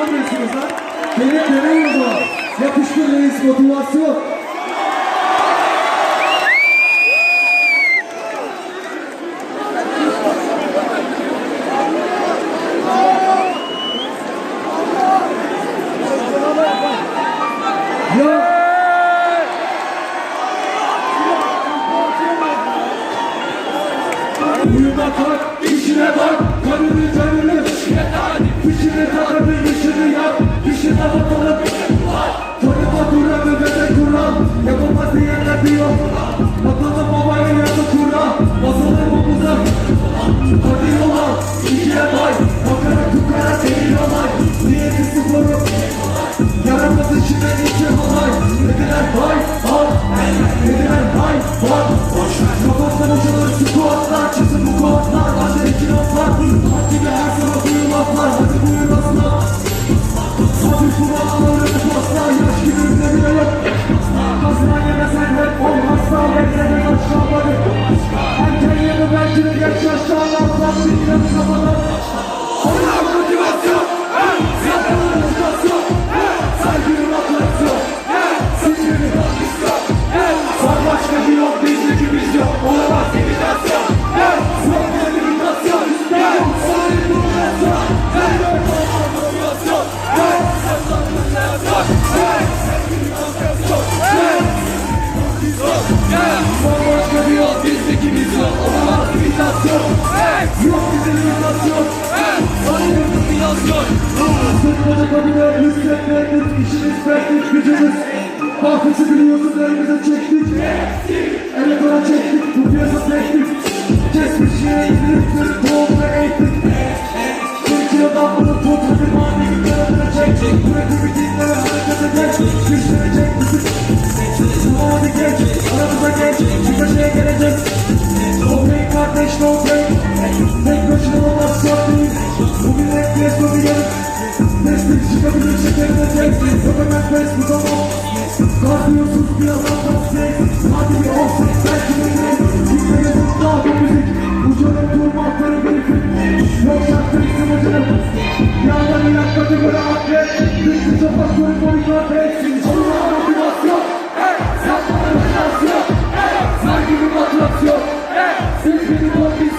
anlamıyorsunuz lan. Gelin deneyin o zaman. Yapıştır reis motivasyon. Uyuma kalk, işine bak, kanını diyor Bakalım babaya yanı kural, basalım omuza Hadi yola, işine bak, bakara kukara değil olay. Niyeti sporu, yaramaz işine içi halay Dediler hay, al, dediler hay, var Kafasına boşalır Sarmaşka bir yok, bizdeki biz yok Olamaz imitasyon, yok bize imitasyon Son bir imitasyon Sırtmaca kabine yükseltmedik İşimiz verdik gücümüz Bahçesi biliyorsun elimize çektik Ele kora çektik Bu piyasa teknik Kesmiş yine indirip Doğumda eğittik Türkiye damladı Tuttu bir mani günlerine çektik Üretimi dinlere harekete geç Güçleri çektik Yarım Destek çıkabilir şekerine Yok hemen pes bu zaman Kalkıyorsun bir adam tek Hadi bir offset belki de müzik Ucunun durmakları bir film Yok şartı bizim acınım Yağları yakmadı böyle atlet Bitti şafak boyu kardeş Allah motivasyon Yapma motivasyon Saygı bir motivasyon Siz bir kondisyon